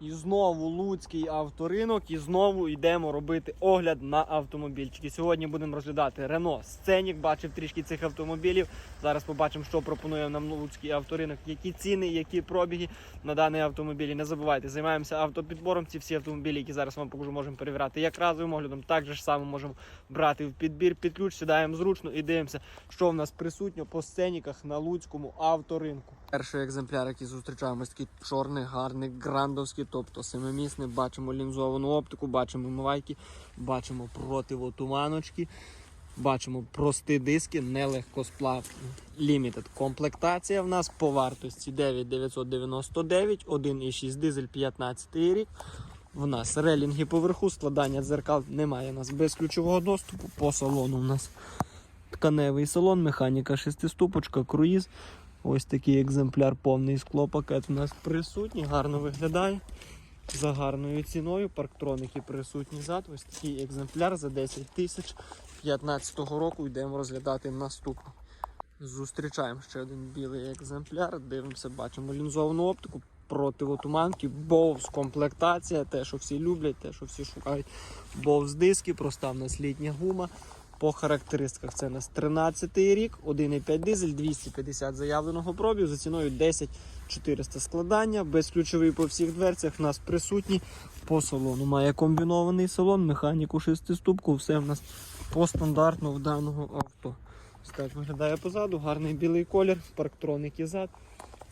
І знову Луцький авторинок, і знову йдемо робити огляд на автомобільчики. Сьогодні будемо розглядати Renault Scenic. Бачив трішки цих автомобілів. Зараз побачимо, що пропонує нам Луцький авторинок, які ціни, які пробіги на даний автомобілі. Не забувайте, займаємося автопідбором. Ці всі автомобілі, які зараз вам покажу, можемо перевіряти як разовим оглядом, так же ж само можемо брати в підбір під ключ, сідаємо зручно і дивимося, що в нас присутньо по сценіках на Луцькому авторинку. Перший екземпляр, який зустрічаємо, такий чорний, гарний, грандовський, тобто семимісний. Бачимо лінзовану оптику, бачимо мивайки, бачимо противотуманочки, бачимо прості диски, нелегкосплавні. Limited комплектація в нас по вартості 9999, 1,6 дизель 15 рік. В нас релінги поверху, складання дзеркал немає у нас без ключового доступу. По салону у нас тканевий салон, механіка шестиступочка, круїз. Ось такий екземпляр, повний склопакет у нас присутній, гарно виглядає. За гарною ціною. Парктроники присутні зад. Ось такий екземпляр за 10 тисяч 15 року йдемо розглядати наступний. Зустрічаємо ще один білий екземпляр. Дивимося, бачимо лінзовану оптику, противотуманки, бовз комплектація, те, що всі люблять, те, що всі шукають. Бовз диски, проста в нас літня гума. По характеристиках це у нас 13 й рік, 1,5 дизель, 250 заявленого пробігу за ціною 10 400 складання, безключовий по всіх дверцях в нас присутні. По салону має комбінований салон, механіку шестиступку, все в нас по стандартну в даного авто. Ось виглядає позаду, гарний білий колір, парктроники зад,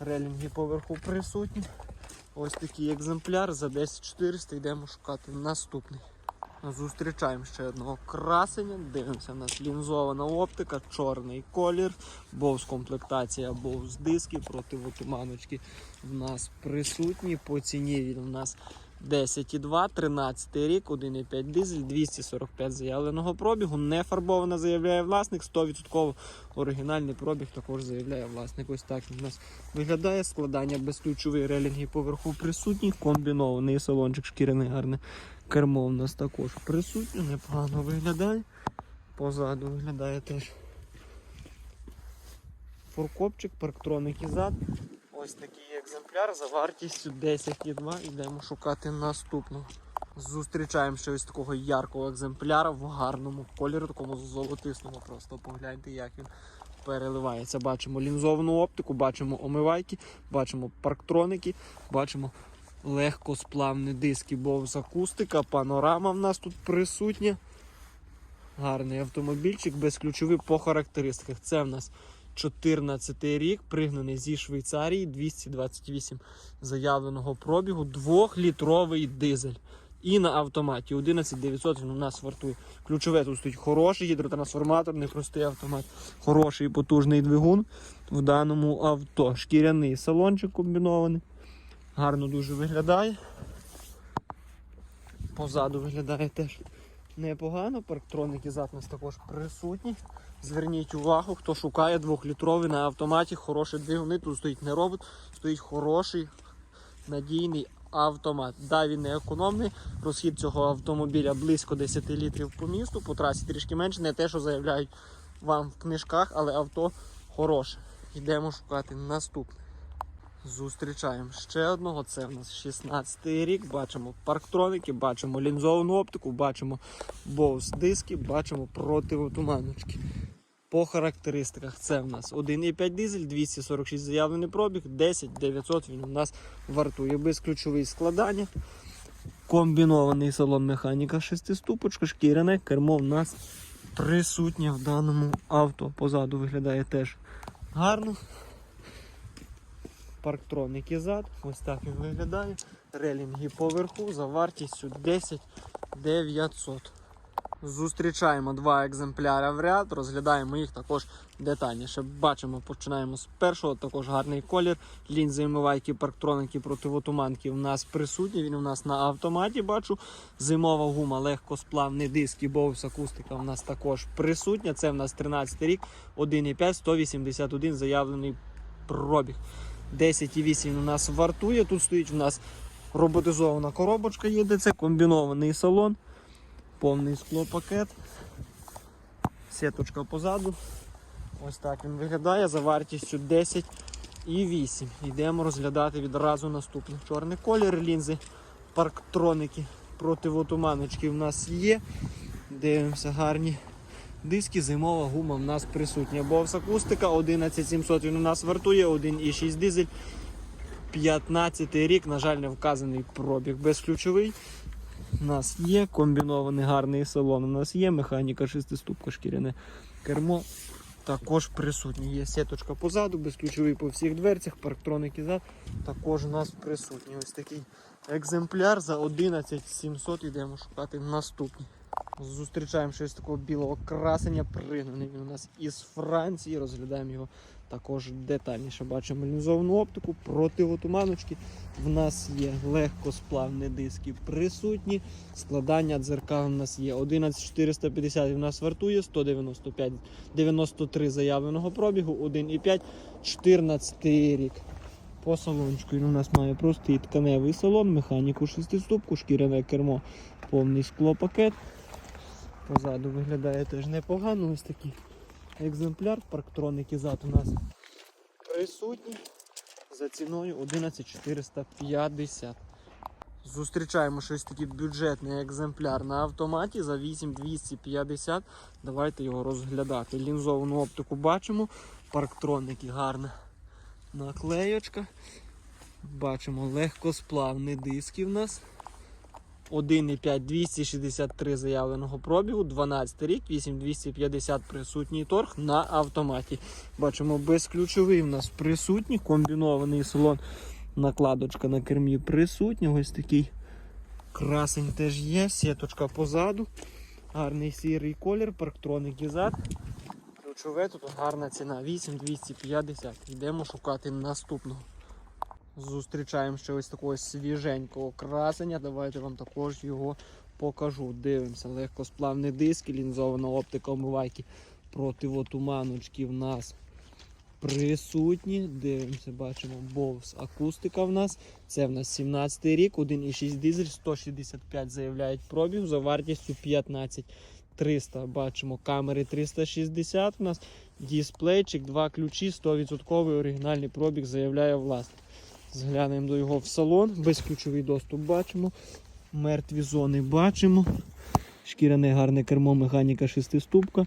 релінги поверху присутні. Ось такий екземпляр за 10 400 йдемо шукати наступний. Зустрічаємо ще одного красення. Дивимося, у нас лінзована оптика, чорний колір, бовз комплектація, бовз диски, противотуманочки в нас присутні. По ціні він у нас 10,2, 13 рік, 1,5 дизель, 245 заявленого пробігу. Не фарбована, заявляє власник, 100% оригінальний пробіг також заявляє власник. Ось так він у нас виглядає. Складання безключовий релінги поверху присутні, комбінований салончик шкіряний гарний. Кермо у нас також присутнє, непогано виглядає. Позаду виглядає теж фуркопчик, парктроники зад. Ось такий екземпляр за вартістю 10,2. Йдемо шукати наступного. Зустрічаємо ще ось такого яркого екземпляра в гарному кольорі, такому золотисному. Просто погляньте, як він переливається. Бачимо лінзовану оптику, бачимо омивайки, бачимо парктроники, бачимо легкосплавні диски, бовз акустика, панорама в нас тут присутня. Гарний автомобільчик, безключовий по характеристиках. Це в нас 14 рік, пригнаний зі Швейцарії, 228 заявленого пробігу, 2-літровий дизель. І на автоматі 11900 він у нас вартує. Ключове тут стоїть хороший гідротрансформатор, непростий автомат, хороший потужний двигун в даному авто. Шкіряний салончик комбінований. Гарно дуже виглядає. Позаду виглядає теж непогано. Парктроники зад нас також присутні. Зверніть увагу, хто шукає 2-літровий на автоматі, хороші двигуни. Тут стоїть не робот, стоїть хороший надійний автомат. Да, він не економний. Розхід цього автомобіля близько 10 літрів по місту, по трасі трішки менше, не те, що заявляють вам в книжках, але авто хороше. Йдемо шукати наступне. Зустрічаємо ще одного. Це в нас 16 рік. Бачимо парктроники, бачимо лінзовану оптику, бачимо боус диски, бачимо противотуманочки. По характеристиках це в нас 1,5 дизель, 246 заявлений пробіг, 10 900 він у нас вартує. Безключовий складання. Комбінований салон механіка шестиступочка, шкіряне кермо в нас присутнє в даному авто. Позаду виглядає теж гарно парктроники зад. Ось так він виглядає. Релінги поверху за вартістю 10 900. Зустрічаємо два екземпляри в ряд, розглядаємо їх також детальніше. Бачимо, починаємо з першого, також гарний колір. Лінзи омивайки, парктроники, противотуманки у нас присутні. Він у нас на автоматі бачу. Зимова гума, легкосплавний диск і бовс акустика у нас також присутня. Це в нас 13 рік, 1,5, 181 заявлений пробіг. 10,8 у нас вартує. Тут стоїть у нас роботизована коробочка їде, це комбінований салон, повний склопакет, сіточка позаду. Ось так він виглядає за вартістю 10 і 8. Йдемо розглядати відразу наступний чорний колір лінзи. парктроники противотуманочки в нас є. Дивимося, гарні диски, зимова гума в нас присутня. Бовс акустика 11700 він у нас вартує, 1,6 дизель. 15 рік, на жаль, не вказаний пробіг безключовий. У нас є комбінований гарний салон. У нас є механіка шестиступка шкіряне кермо. Також присутні. Є сіточка позаду, безключовий по всіх дверцях, парктроники зад. Також у нас присутні. Ось такий екземпляр за 11700 йдемо шукати наступні. Зустрічаємо щось такого білого красення, пригнаний він у нас із Франції. Розглядаємо його також детальніше. Бачимо лінзовану оптику, противотуманочки. В нас є легкосплавні диски присутні. Складання дзеркал у нас є 11450 в нас вартує, 195 93 заявленого пробігу, 1,5, 14 рік. По салончику він у нас має простий тканевий салон, механіку шестиступку, шкіряне кермо, повний склопакет. Позаду виглядає теж непогано. Ось такий екземпляр. Парктроники зад у нас присутні за ціною 11450. Зустрічаємо щось такий бюджетний екземпляр на автоматі за 8250. Давайте його розглядати. Лінзовану оптику бачимо. Парктроники гарна наклеєчка. Бачимо легкосплавні диски в нас. 1,5 263 заявленого пробігу, 12 рік, 8250 присутній торг на автоматі. Бачимо, безключовий в нас присутній, комбінований салон, накладочка на кермі присутня. Ось такий красень теж є, сіточка позаду, гарний сірий колір, парктроники зад. Ключове тут гарна ціна 8250. Йдемо шукати наступного. Зустрічаємо ще ось такого свіженького красення. Давайте вам також його покажу. Дивимося, легкосплавні диски, лінзована оптика омивайки противотуманочки в нас присутні. Дивимося, бачимо Bose акустика в нас. Це в нас 17 рік, 1,6 дизель, 165 заявляють пробіг за вартістю 15 300. Бачимо камери 360 у нас, дисплейчик, два ключі, 100% оригінальний пробіг заявляє власник. Зглянемо до його в салон, безключовий доступ бачимо. Мертві зони бачимо. Шкіряне гарне кермо, механіка шестиступка,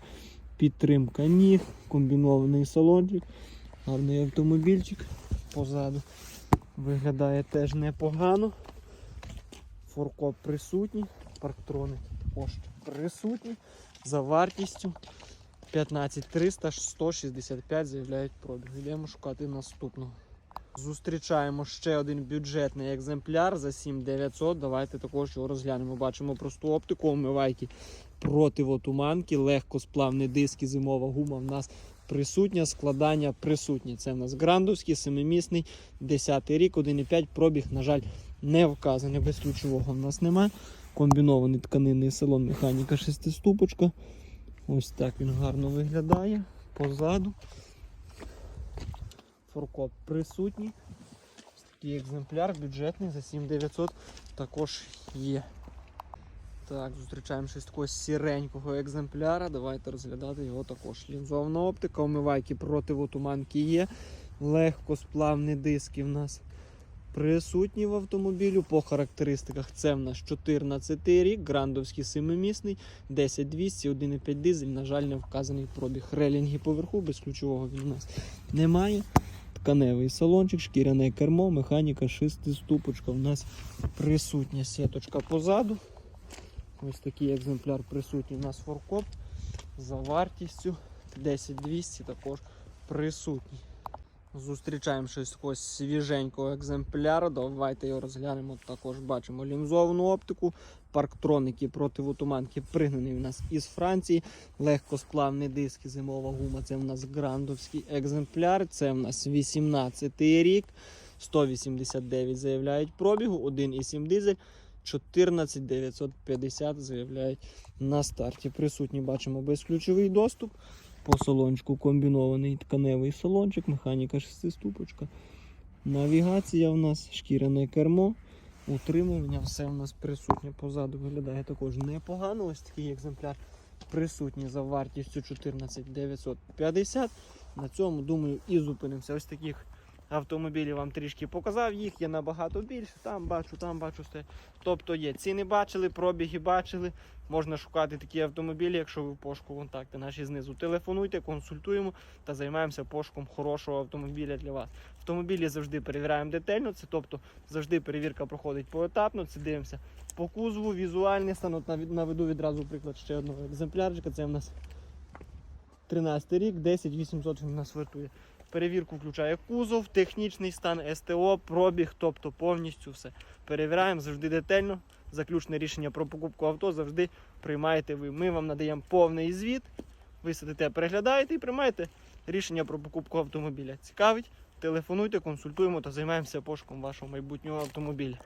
підтримка ніг, комбінований салончик, гарний автомобільчик позаду. Виглядає теж непогано. Форкоп присутній, парктрони також присутні. За вартістю 15300 165 заявляють пробіг. Йдемо шукати наступного. Зустрічаємо ще один бюджетний екземпляр за 7900. Давайте також його розглянемо. Бачимо просту оптику, омивайки противотуманки, легкосплавні диски, зимова гума в нас присутня, складання присутні. Це в нас грандовський, семимісний, 10 рік, 1,5 пробіг, на жаль, не вказаний. Без ключового в нас немає. Комбінований тканинний салон, механіка шестиступочка. Ось так він гарно виглядає позаду. Форкоп присутній. Такий екземпляр бюджетний за 7900 також є. Так, зустрічаємо щось такого сіренького екземпляра. Давайте розглядати його також. Лінзована оптика, омивайки противотуманки є. Легкосплавні диски в нас присутні в автомобілю. По характеристиках це в нас 14 рік, грандовський семимісний, 10200, 1,5 дизель, на жаль, не вказаний пробіг. Релінги поверху, без ключового він у нас немає. Тканевий салончик, шкіряне кермо, механіка шестиступочка. У нас присутня сіточка позаду. Ось такий екземпляр присутній у нас форкоп за вартістю 10200 також присутній. Зустрічаємо щось такого свіженького екземпляра. Давайте його розглянемо. Також бачимо лінзовану оптику, парктроники противотуманки пригнані у нас із Франції. Легкосплавні диски, зимова гума. Це в нас грандовський екземпляр. Це в нас 18 рік. 189 заявляють пробігу, 1,7 дизель. 14950 заявляють на старті. Присутні бачимо безключовий доступ. По салончику комбінований тканевий салончик, механіка шестиступочка. Навігація в нас, шкіряне кермо, утримування, все в нас присутнє. Позаду виглядає також непогано. Ось такий екземпляр присутній за вартістю 14950. На цьому, думаю, і зупинимося. Ось таких автомобілів вам трішки показав. Їх є набагато більше. Там бачу, там бачу все. Тобто є ціни бачили, пробіги бачили. Можна шукати такі автомобілі, якщо ви в пошуку контакти наші знизу. Телефонуйте, консультуємо та займаємося пошуком хорошого автомобіля для вас. Автомобілі завжди перевіряємо детально, це тобто завжди перевірка проходить поетапно. Це дивимося по кузову, візуальний стан. От наведу відразу приклад ще одного екземплярчика. Це в нас 13 рік, 10 800 він нас вартує. Перевірку включає кузов, технічний стан, СТО, пробіг, тобто повністю все. Перевіряємо завжди детально. Заключне рішення про покупку авто завжди приймаєте ви. Ми вам надаємо повний звіт. Ви сидите, переглядаєте і приймаєте рішення про покупку автомобіля. Цікавить? Телефонуйте, консультуємо та займаємося пошуком вашого майбутнього автомобіля.